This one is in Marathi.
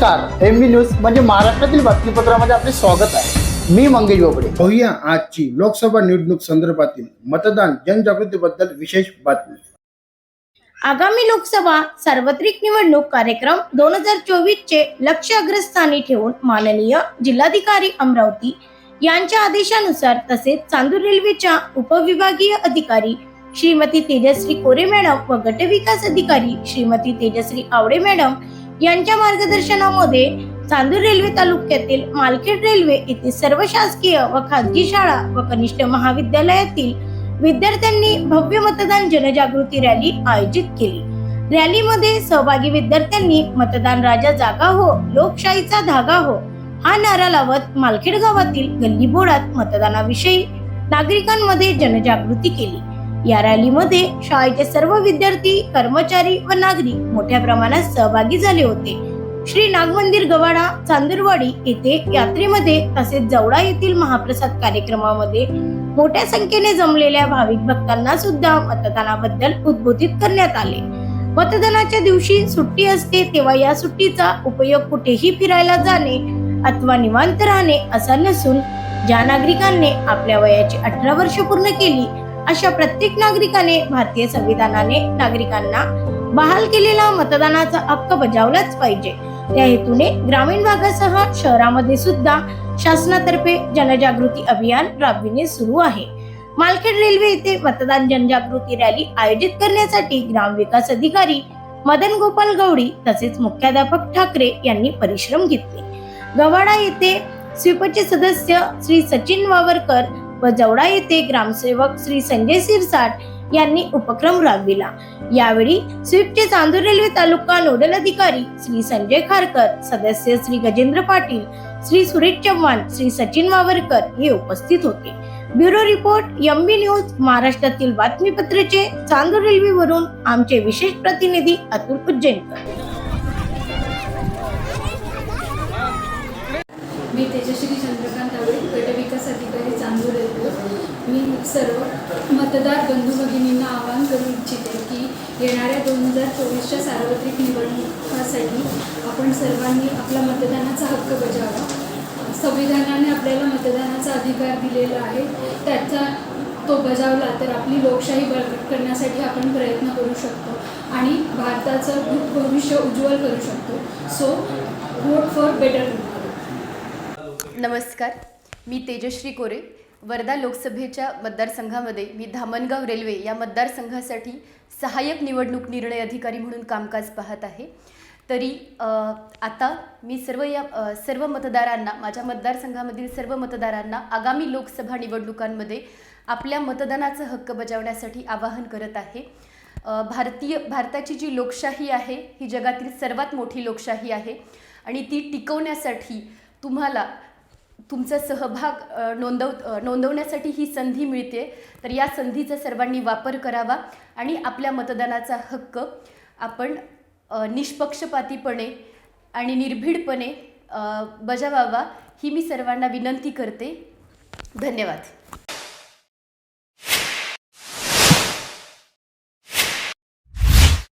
नमस्कार एम बी न्यूज म्हणजे महाराष्ट्रातील बातमीपत्रामध्ये आपले स्वागत आहे. मी मंगेश बोबडे. पाहूया आजची लोकसभा निवडणूक संदर्भातील मतदान जनजागृतीबद्दल विशेष बातमी. आगामी लोकसभा सार्वत्रिक निवडणूक कार्यक्रम दोन हजार चोवीस चे लक्ष अग्रस्थानी ठेवून माननीय जिल्हाधिकारी अमरावती यांच्या आदेशानुसार तसेच चांदूर रेल्वेच्या उपविभागीय अधिकारी श्रीमती तेजश्री कोरे मॅडम व गटविकास अधिकारी श्रीमती तेजश्री आवडे मॅडम यांच्या मार्गदर्शनामध्ये चांदूर रेल्वे तालुक्यातील मालखेड रेल्वे येथे सर्व शासकीय व खाजगी शाळा व कनिष्ठ महाविद्यालयातील विद्यार्थ्यांनी भव्य मतदान जनजागृती रॅली आयोजित केली. रॅलीमध्ये सहभागी विद्यार्थ्यांनी मतदान राजा जागा हो लोकशाहीचा धागा हो हा नारा लावत मालखेड गावातील गल्ली बोळात मतदानाविषयी नागरिकांमध्ये जनजागृती केली. या रॅलीमध्ये शाळेचे सर्व विद्यार्थी कर्मचारी व नागरिक मोठ्या प्रमाणात सहभागी झाले होते. श्री नागमंदिर गवाडा चांदूरवाडी येथे यात्रेमध्ये तसेच जवळा येथील महाप्रसाद कार्यक्रमामध्ये मोठ्या संख्येने जमलेल्या भाविक भक्तांना सुद्धा मतदानाबद्दल उद्बोधित करण्यात आले. मतदानाच्या दिवशी सुट्टी असते तेव्हा या सुट्टीचा उपयोग कुठेही फिरायला जाणे अथवा निवांत राहणे असा नसून ज्या नागरिकांनी आपल्या वयाची अठरा वर्ष पूर्ण केली अशा प्रत्येक नागरिकाने भारतीय संविधानाने नागरिकांना बहाल केलेला मतदानाचा हक्क बजावलाच पाहिजे. त्या हेतूने ग्रामीण भागासह शहरामध्ये सुद्धा शासनातर्फे जनजागृती अभियान राबविणे सुरू आहे. मालखेड रेल्वे येथे मतदान जनजागृती रॅली आयोजित करण्यासाठी ग्रामविकास अधिकारी मदन गोपाल गवडी तसेच मुख्याध्यापक ठाकरे यांनी परिश्रम घेतले. गवाडा येथे स्वीपचे सदस्य श्री सचिन वावरकर व जवडा येथे ग्रामसेवक श्री संजय सिरसाट यांनी उपक्रम राबविला. यावेळी स्वीपचे चांदूर रेल्वे तालुका नोडल अधिकारी श्री संजय खारकर सदस्य श्री गजेंद्र पाटील श्री सुरेश चव्हाण श्री सचिन वावरकर हे उपस्थित होते. ब्युरो रिपोर्ट एमबी न्यूज महाराष्ट्रातील बातमीपत्रचे चांदूर रेल्वेवरून आमचे विशेष प्रतिनिधी अतुल उज्जैनकर. मी तेजश्री चंद्रकांत आवळे गटविकास अधिकारी चांदूर मी सर्व मतदार बंधू भगिनींना आवाहन करू इच्छिते की येणाऱ्या दोन हजार चोवीसच्या सार्वत्रिक निवडणुकासाठी आपण सर्वांनी आपला मतदानाचा हक्क बजावा. संविधानाने आपल्याला मतदानाचा अधिकार दिलेला आहे. त्याचा तो बजावला तर आपली लोकशाही बळकट करण्यासाठी आपण प्रयत्न करू शकतो आणि भारताचं भविष्य उज्ज्वल करू शकतो. सो वोट फॉर बेटर नमस्कार. मी तेजश्री कोरे. वर्धा लोकसभेच्या मतदारसंघामध्ये मी धामणगाव रेल्वे या मतदारसंघासाठी सहाय्यक निवडणूक निर्णय अधिकारी म्हणून कामकाज पाहत आहे. तरी आता मी सर्व या सर्व मतदारांना माझ्या मतदारसंघामधील सर्व मतदारांना आगामी लोकसभा निवडणुकांमध्ये आपल्या मतदानाचा हक्क बजावण्यासाठी आवाहन करत आहे. भारतीय भारताची जी लोकशाही आहे ही जगातील सर्वात मोठी लोकशाही आहे आणि ती टिकवण्यासाठी तुम्हाला तुमचा सहभाग नोंदव नोंदवण्यासाठी ही संधी मिळते. तर या संधीचा सर्वांनी वापर करावा आणि आपल्या मतदानाचा हक्क आपण निष्पक्षपातीपणे आणि निर्भीडपणे बजावावा ही मी सर्वांना विनंती करते. धन्यवाद.